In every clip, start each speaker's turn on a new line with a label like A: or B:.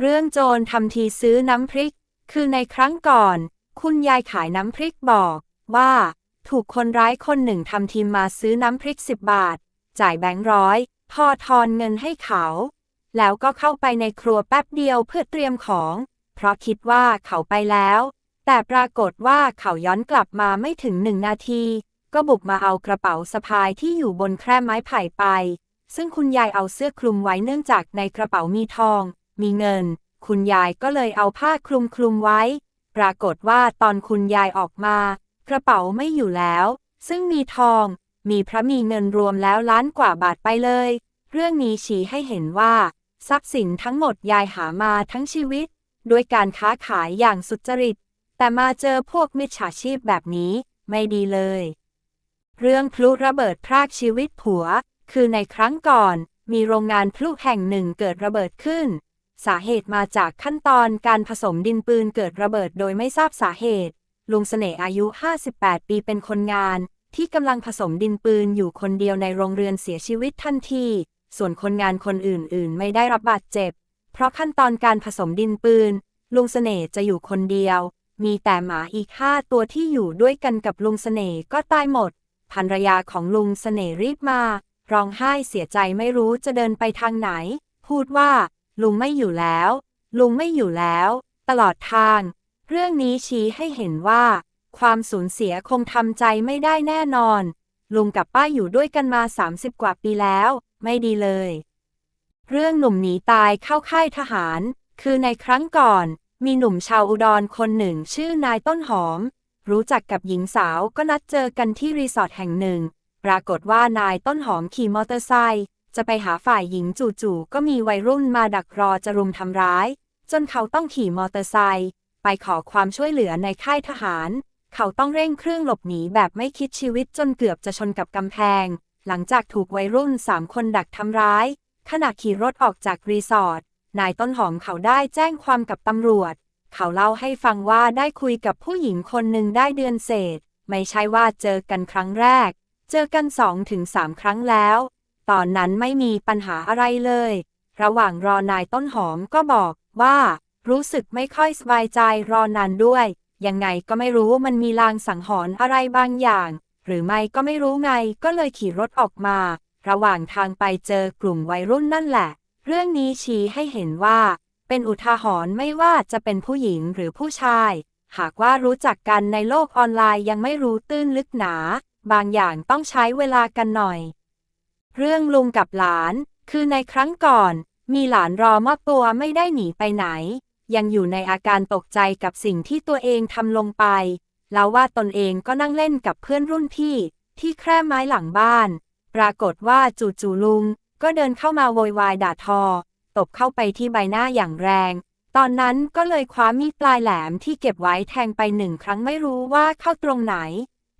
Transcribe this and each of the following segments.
A: เรื่องโจรทำทีซื้อน้ำพริก คือในครั้งก่อน คุณยายขายน้ำพริกบอกว่า ถูกคนร้ายคนหนึ่งทำทีมาซื้อน้ำพริกสิบบาท จ่ายแบงค์ร้อย พอทอนเงินให้เขา แล้วก็เข้าไปในครัวแป๊บเดียวเพื่อเตรียมของ เพราะคิดว่าเขาไปแล้ว แต่ปรากฏว่าเขาย้อนกลับมาไม่ถึงหนึ่งนาที ก็บุกมาเอากระเป๋าสะพายที่อยู่บนแคร่ไม้ไผ่ไป ซึ่งคุณยายเอาเสื้อคลุมไว้เนื่องจากในกระเป๋ามีทอง มีเงิน คุณยายก็เลยเอาผ้าคลุมคลุมไว้ ปรากฏว่าตอนคุณยายออกมา กระเป๋าไม่อยู่แล้ว ซึ่งมีทอง มีพระมีเงินรวมแล้วล้านกว่าบาทไปเลย เรื่องนี้ชี้ให้เห็นว่า ทรัพย์สินทั้งหมดยายหามาทั้งชีวิต ด้วยการค้าขายอย่างสุจริต แต่มาเจอพวกมิจฉาชีพแบบนี้ไม่ดีเลย เรื่องพลุระเบิดพรากชีวิตผัว คือในครั้งก่อนมีโรงงานพลุแห่งหนึ่งเกิดระเบิดขึ้น สาเหตุมาจากขั้นตอนการผสมดินปืนเกิดระเบิดโดยไม่ทราบสาเหตุ ลุงเสน่ห์อายุ 58 ปีเป็นคนงาน ที่กำลังผสมดินปืนอยู่คนเดียวในโรงเรือนเสียชีวิตทันที ส่วนคนงานคนอื่น ๆ ไม่ได้รับบาดเจ็บ เพราะขั้นตอนการผสมดินปืน ลุงเสน่ห์จะอยู่คนเดียว มีแต่หมาอีกห้าตัวที่อยู่ด้วยกันกับลุงเสน่ห์ก็ตายหมดภรรยาของลุงเสน่ห์รีบมา ร้องไห้เสียใจไม่รู้จะเดินไปทางไหน พูดว่า ลุงไม่อยู่แล้ว ลุงไม่อยู่แล้ว ตลอดทาง เรื่องนี้ชี้ให้เห็นว่า ความสูญเสียคงทำใจไม่ได้แน่นอน ลุงกับป้าอยู่ด้วยกันมา 30 กว่าปีแล้ว ไม่ดีเลย เรื่องหนุ่มหนีตายเข้าค่ายทหาร คือในครั้งก่อน มีหนุ่มชาวอุดรคนหนึ่งชื่อนายต้นหอม รู้จักกับหญิงสาวก็นัดเจอกันที่รีสอร์ทแห่งหนึ่ง ปรากฏว่านายต้นหอมขี่มอเตอร์ไซค์ จะไปหาฝ่ายหญิงจู่ๆก็มีวัยรุ่นมาดักรอจะรุมทำร้าย จนเขาต้องขี่มอเตอร์ไซค์ไปขอความช่วยเหลือในค่ายทหาร เขาต้องเร่งเครื่องหลบหนีแบบไม่คิดชีวิตจนเกือบจะชนกับกำแพง หลังจากถูกวัยรุ่นสามคนดักทำร้าย ขณะขี่รถออกจากรีสอร์ทนายต้นหอมเขาได้แจ้งความกับตำรวจ เขาเล่าให้ฟังว่าได้คุยกับผู้หญิงคนหนึ่งได้เดือนเศษ ไม่ใช่ว่าเจอกันครั้งแรก เจอกันสองถึงสามครั้งแล้ว ตอนนั้นไม่มีปัญหาอะไรเลย ระหว่างรอนายต้นหอมก็บอกว่า รู้สึกไม่ค่อยสบายใจรอนานด้วย ยังไงก็ไม่รู้มันมีลางสังหรณ์อะไรบางอย่าง หรือไม่ก็ไม่รู้ไงก็เลยขี่รถออกมา ระหว่างทางไปเจอกลุ่มวัยรุ่นนั่นแหละ เรื่องนี้ชี้ให้เห็นว่า เป็นอุทาหรณ์ไม่ว่าจะเป็นผู้หญิงหรือผู้ชาย หากว่ารู้จักกันในโลกออนไลน์ยังไม่รู้ตื้นลึกหนา บางอย่างต้องใช้เวลากันหน่อย เรื่องลุงกับหลาน คือในครั้งก่อน มีหลานรอมอบตัวไม่ได้หนีไปไหน ยังอยู่ในอาการตกใจกับสิ่งที่ตัวเองทำลงไป แล้วว่าตนเองก็นั่งเล่นกับเพื่อนรุ่นพี่ ที่แคร่ไม้หลังบ้าน ปรากฏว่าจู่ๆลุง ก็เดินเข้ามาโวยวายด่าทอ ตบเข้าไปที่ใบหน้าอย่างแรง ตอนนั้นก็เลยคว้ามีดปลายแหลมที่เก็บไว้แทงไปหนึ่งครั้งไม่รู้ว่าเข้าตรงไหน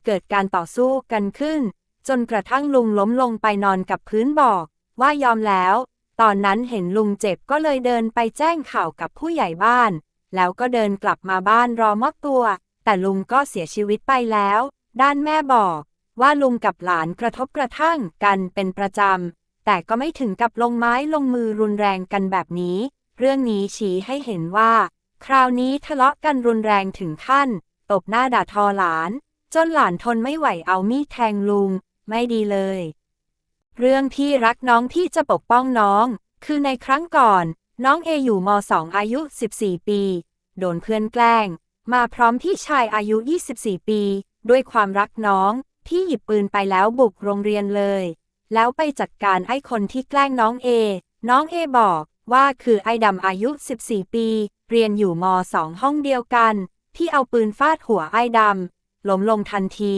A: เกิดการต่อสู้กันขึ้น จนกระทั่งลุงล้มลงไปนอนกับพื้นบอกว่ายอมแล้ว ตอนนั้นเห็นลุงเจ็บก็เลยเดินไปแจ้งข่าวกับผู้ใหญ่บ้าน แล้วก็เดินกลับมาบ้านรอมอบตัว แต่ลุงก็เสียชีวิตไปแล้ว ด้านแม่บอกว่าลุงกับหลานกระทบกระทั่งกันเป็นประจำ แต่ก็ไม่ถึงกับลงไม้ลงมือรุนแรงกันแบบนี้ เรื่องนี้ชี้ให้เห็นว่า คราวนี้ทะเลาะกันรุนแรงถึงขั้น ตบหน้าด่าทอหลาน จนหลานทนไม่ไหวเอามีดแทงลุง ไม่ดีเลย เรื่องที่รักน้องที่จะปกป้องน้อง คือในครั้งก่อน น้องเออยู่ม .2 อายุ 14 ปี โดนเพื่อนแกล้ง มาพร้อมพี่ชายอายุ 24 ปี ด้วยความรักน้องที่หยิบปืนไปแล้วบุกโรงเรียนเลย แล้วไปจัดการไอ้คนที่แกล้งน้องเอ น้องเอบอกว่าคือไอ้ดำอายุ 14 ปี เรียนอยู่ม .2 ห้องเดียวกันที่เอาปืนฟาดหัวไอ้ดำล้มลงทันที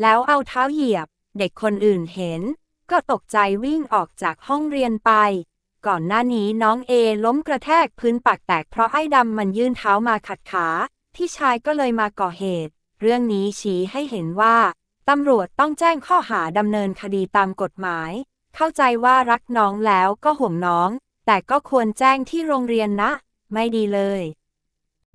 A: แล้วเอาเท้าเหยียบ เด็กคนอื่นเห็น ก็ตกใจวิ่งออกจากห้องเรียนไป ก่อนหน้านี้น้องเอล้มกระแทกพื้นปากแตกเพราะไอ้ดำมันยื่นเท้ามาขัดขาที่ชายก็เลยมาก่อเหตุ เรื่องนี้ชี้ให้เห็นว่าตำรวจต้องแจ้งข้อหาดำเนินคดีตามกฎหมาย เข้าใจว่ารักน้องแล้วก็ห่วงน้อง แต่ก็ควรแจ้งที่โรงเรียนนะ ไม่ดีเลย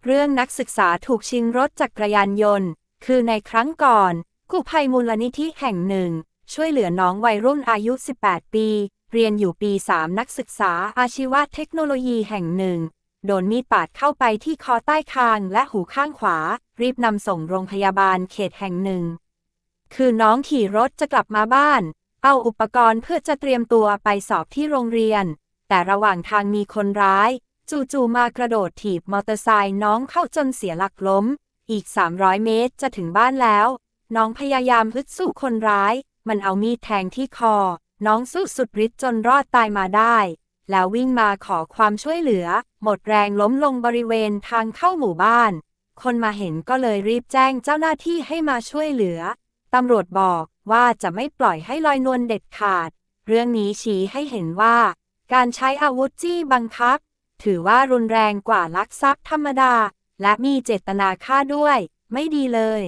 A: เรื่องนักศึกษาถูกชิงรถจักรยานยนต์ คือในครั้งก่อน กู้ภัยมูลนิธิแห่งหนึ่ง ช่วยเหลือน้องวัยรุ่นอายุ 18 ปี เรียนอยู่ปี 3 นักศึกษาอาชีวะเทคโนโลยีแห่งหนึ่ง โดนมีดปาดเข้าไปที่คอใต้คางและหูข้างขวา รีบนำส่งโรงพยาบาลเขตแห่งหนึ่ง คือน้องขี่รถจะกลับมาบ้าน เอาอุปกรณ์เพื่อจะเตรียมตัวไปสอบที่โรงเรียน แต่ระหว่างทางมีคนร้าย จู่ๆมากระโดดถีบมอเตอร์ไซค์น้องเข้าจนเสียหลักล้ม อีก 300 เมตรจะถึงบ้านแล้ว น้องพยายามฮึดสู้คนร้าย มันเอามีดแทงที่คอ น้องสู้สุดฤทธิ์จนรอดตายมาได้ แล้ววิ่งมาขอความช่วยเหลือ หมดแรงล้มลงบริเวณทางเข้าหมู่บ้าน คนมาเห็นก็เลยรีบแจ้งเจ้าหน้าที่ให้มาช่วยเหลือ ตำรวจบอกว่าจะไม่ปล่อยให้ลอยนวลเด็ดขาด เรื่องนี้ชี้ให้เห็นว่า การใช้อาวุธจี้บังคับ ถือว่ารุนแรงกว่าลักทรัพย์ธรรมดา และมีเจตนาฆ่าด้วย ไม่ดีเลย